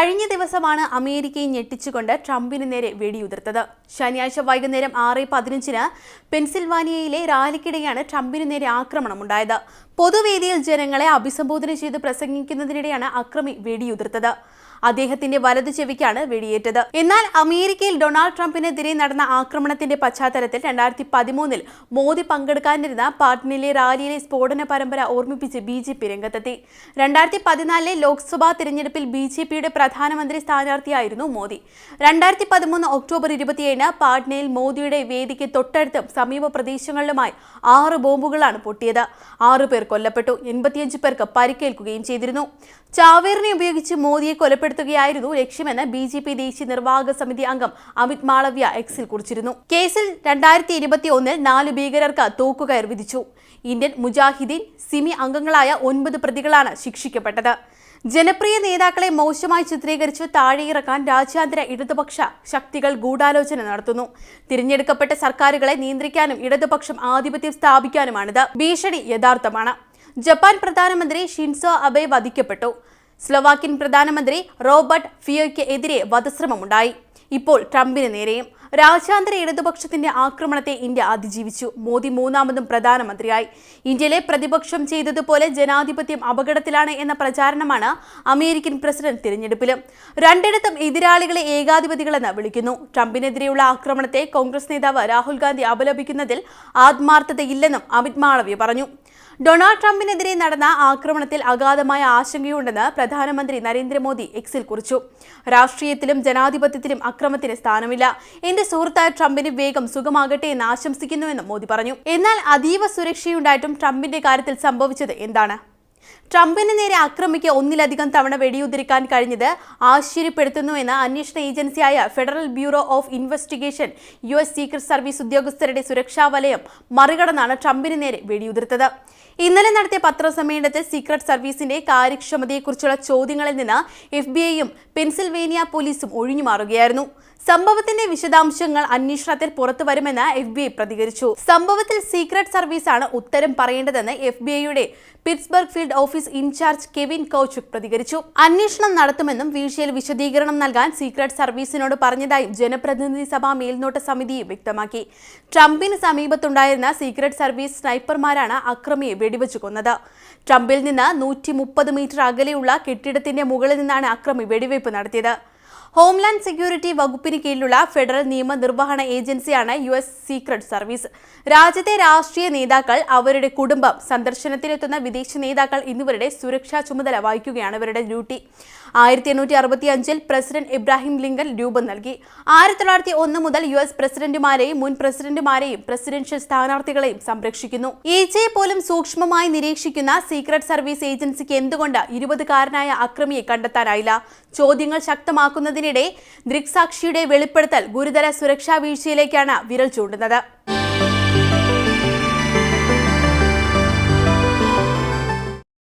കഴിഞ്ഞ ദിവസമാണ് അമേരിക്കയെ ഞെട്ടിച്ചുകൊണ്ട് ട്രംപിന് നേരെ വെടിയുതിർത്തത്. ശനിയാഴ്ച വൈകുന്നേരം ആറ് പതിനഞ്ചിന് പെൻസിൽവാനിയയിലെ റാലിക്കിടെയാണ് ട്രംപിന് നേരെ ആക്രമണമുണ്ടായത്. പൊതുവേദിയിൽ ജനങ്ങളെ അഭിസംബോധന ചെയ്ത് പ്രസംഗിക്കുന്നതിനിടെയാണ് അക്രമി വെടിയുതിർത്തത്. അദ്ദേഹത്തിന്റെ വലതു ചെവിക്കാണ് വെടിയേറ്റത്. എന്നാൽ അമേരിക്കയിൽ ഡൊണാൾഡ് ട്രംപിനെതിരെ നടന്ന ആക്രമണത്തിന്റെ പശ്ചാത്തലത്തിൽ രണ്ടായിരത്തി പതിമൂന്നിൽ മോദി പങ്കെടുക്കാനിരുന്ന പാട്നയിലെ റാലിയിലെ സ്ഫോടന പരമ്പര ഓർമ്മിപ്പിച്ച് ബി ജെ പി രംഗത്തെത്തി. രണ്ടായിരത്തി പതിനാലിലെ ലോക്സഭാ തിരഞ്ഞെടുപ്പിൽ ബി ജെ പിയുടെ പ്രധാനമന്ത്രി സ്ഥാനാർത്ഥിയായിരുന്നു മോദി. രണ്ടായിരത്തി പതിമൂന്ന് ഒക്ടോബർ ഇരുപത്തിയേഴിന് പാട്നയിൽ മോദിയുടെ വേദിക്ക് തൊട്ടടുത്തും സമീപ പ്രദേശങ്ങളിലുമായി ആറ് ബോംബുകളാണ് പൊട്ടിയത്. ആറു പേർ കൊല്ലപ്പെട്ടു. എൺപത്തിയഞ്ച് പേർക്ക് പരിക്കേൽക്കുകയും ചെയ്തിരുന്നു. ചാവേറിനെ ഉപയോഗിച്ച് മോദിയെ കൊലപ്പെടുത്തുകയായിരുന്നു ലക്ഷ്യമെന്ന് ബി ജെ പി ദേശീയ നിർവാഹക സമിതി അംഗം അമിത് മാളവ്യ എക്സിൽ കുറിച്ചിരുന്നു. കേസിൽ രണ്ടായിരത്തി ഇരുപത്തി ഒന്നിൽ നാല് ഭീകരർക്ക് തൂക്കുകയർ വിധിച്ചു. ഇന്ത്യൻ മുജാഹിദീൻ സിമി അംഗങ്ങളായ ഒൻപത് പ്രതികളാണ് ശിക്ഷിക്കപ്പെട്ടത്. ജനപ്രിയ നേതാക്കളെ മോശമായി ചിത്രീകരിച്ച് താഴെയിറക്കാൻ രാജ്യാന്തര ഇടതുപക്ഷ ശക്തികൾ ഗൂഢാലോചന നടത്തുന്നു. തിരഞ്ഞെടുക്കപ്പെട്ട സർക്കാരുകളെ നിയന്ത്രിക്കാനും ഇടതുപക്ഷം ആധിപത്യം സ്ഥാപിക്കാനുമാണിത്. ഭീഷണി യഥാർത്ഥമാണ്. ജപ്പാൻ പ്രധാനമന്ത്രി ഷിൻസോ അബെ വധിക്കപ്പെട്ടു. സ്ലൊവാക്യൻ പ്രധാനമന്ത്രി റോബർട്ട് ഫിയോയ്ക്ക് എതിരെ വധശ്രമമുണ്ടായി. ഇപ്പോൾ ട്രംപിന് നേരെയും രാജ്യാന്തര ഇടതുപക്ഷത്തിന്റെ ആക്രമണത്തെ ഇന്ത്യ അതിജീവിച്ചു. മോദി മൂന്നാമതും പ്രധാനമന്ത്രിയായി. ഇന്ത്യയിലെ പ്രതിപക്ഷം ചെയ്തതുപോലെ ജനാധിപത്യം അപകടത്തിലാണ് എന്ന പ്രചാരണമാണ് അമേരിക്കൻ പ്രസിഡന്റ് തിരഞ്ഞെടുപ്പിലും. രണ്ടിടത്തും എതിരാളികളെ ഏകാധിപതികളെന്ന് വിളിക്കുന്നു. ട്രംപിനെതിരെയുള്ള ആക്രമണത്തെ കോൺഗ്രസ് നേതാവ് രാഹുൽ ഗാന്ധി അപലപിക്കുന്നതിൽ ആത്മാർത്ഥതയില്ലെന്നും അമിത് മാളവ്യ പറഞ്ഞു. ഡൊണാൾഡ് ട്രംപിനെതിരെ നടന്ന ആക്രമണത്തിൽ അഗാധമായ ആശങ്കയുണ്ടെന്ന് പ്രധാനമന്ത്രി നരേന്ദ്രമോദി എക്സിൽ കുറിച്ചു. രാഷ്ട്രീയത്തിലും ജനാധിപത്യത്തിലും അക്രമത്തിന് സ്ഥാനമില്ല. എന്റെ സുഹൃത്തായ ട്രംപിന് വേഗം സുഖമാകട്ടെ എന്ന് ആശംസിക്കുന്നുവെന്നും മോദി പറഞ്ഞു. എന്നാൽ അതീവ സുരക്ഷയുണ്ടായിട്ടും ട്രംപിന്റെ കാര്യത്തിൽ സംഭവിച്ചത് എന്താണ്? ട്രംപിന് നേരെ ആക്രമിക്ക് ഒന്നിലധികം തവണ വെടിയുതിരിക്കാൻ കഴിഞ്ഞത് ആശ്ചര്യപ്പെടുത്തുന്നുവെന്ന് അന്വേഷണ ഏജൻസിയായ federal bureau of investigation U S secret service ഉദ്യോഗസ്ഥരുടെ സുരക്ഷാ വലയം മറികടന്നാണ് ട്രംപിന് നേരെ വെടിയുതിർത്തത്. ഇന്നലെ നടത്തിയ പത്രസമ്മേളനത്തിൽ സീക്രട്ട് സർവീസിന്റെ കാര്യക്ഷമതയെക്കുറിച്ചുള്ള ചോദ്യങ്ങളിൽ നിന്ന് എഫ് ബി ഐയും പെൻസിൽവേനിയ പോലീസും ഒഴിഞ്ഞു മാറുകയായിരുന്നു. സംഭവത്തിന്റെ വിശദാംശങ്ങൾ അന്വേഷണത്തിൽ പുറത്തു വരുമെന്ന് എഫ് ബി ഐ പ്രതികരിച്ചു. സംഭവത്തിൽ സീക്രട്ട് സർവീസാണ് ഉത്തരം പറയേണ്ടതെന്ന് എഫ് ബി ഐയുടെ Pittsburgh field office in-charge Kevin കൌച്ചുക് പ്രതികരിച്ചു. അന്വേഷണം നടത്തുമെന്നും വീഴ്ചയിൽ വിശദീകരണം നൽകാൻ സീക്രട്ട് സർവീസിനോട് പറഞ്ഞതായും ജനപ്രതിനിധി സഭാ മേൽനോട്ട സമിതിയും വ്യക്തമാക്കി. ട്രംപിന് സമീപത്തുണ്ടായിരുന്ന സീക്രട്ട് സർവീസ് സ്നൈപ്പർമാരാണ് അക്രമിയെ വെടിവെച്ചു കൊന്നത്. ട്രംപിൽ നിന്ന് നൂറ്റി മീറ്റർ അകലെയുള്ള കെട്ടിടത്തിന്റെ മുകളിൽ നിന്നാണ് അക്രമി വെടിവയ്പ് നടത്തിയത്. ഹോംലാൻഡ് സെക്യൂരിറ്റി വകുപ്പിന് കീഴിലുള്ള ഫെഡറൽ നിയമ നിയമനിർവഹണ ഏജൻസിയാണ് യു എസ് സീക്രട്ട് സർവീസ് രാജ്യത്തെ രാഷ്ട്രീയ നേതാക്കൾ അവരുടെ കുടുംബം സന്ദർശനത്തിനെത്തുന്ന വിദേശ നേതാക്കൾ എന്നിവരുടെ സുരക്ഷാ ചുമതല വഹിക്കുകയാണ് ഇവരുടെ ഡ്യൂട്ടി. ആയിരത്തി എണ്ണൂറ്റി അറുപത്തി അഞ്ചിൽ പ്രസിഡന്റ് ഇബ്രാഹിം ലിങ്കൻ രൂപം നൽകി. ആയിരത്തി തൊള്ളായിരത്തി ഒന്ന് മുതൽ യു എസ് പ്രസിഡന്റുമാരെയും മുൻ പ്രസിഡന്റുമാരെയും പ്രസിഡൻഷ്യൽ സ്ഥാനാർത്ഥികളെയും സംരക്ഷിക്കുന്നു. ഈച്ചയെ പോലും സൂക്ഷ്മമായി നിരീക്ഷിക്കുന്ന സീക്രട്ട് സർവീസ് ഏജൻസിക്ക് എന്തുകൊണ്ട് ഇരുപതുകാരനായ അക്രമിയെ കണ്ടെത്താനായില്ല? ചോദ്യങ്ങൾ ശക്തമാക്കുന്നതിനിടെ ദൃക്സാക്ഷിയുടെ വെളിപ്പെടുത്തൽ ഗുരുതര സുരക്ഷാ വീഴ്ചയിലേക്കാണ് വിരൽ ചൂണ്ടുന്നത്.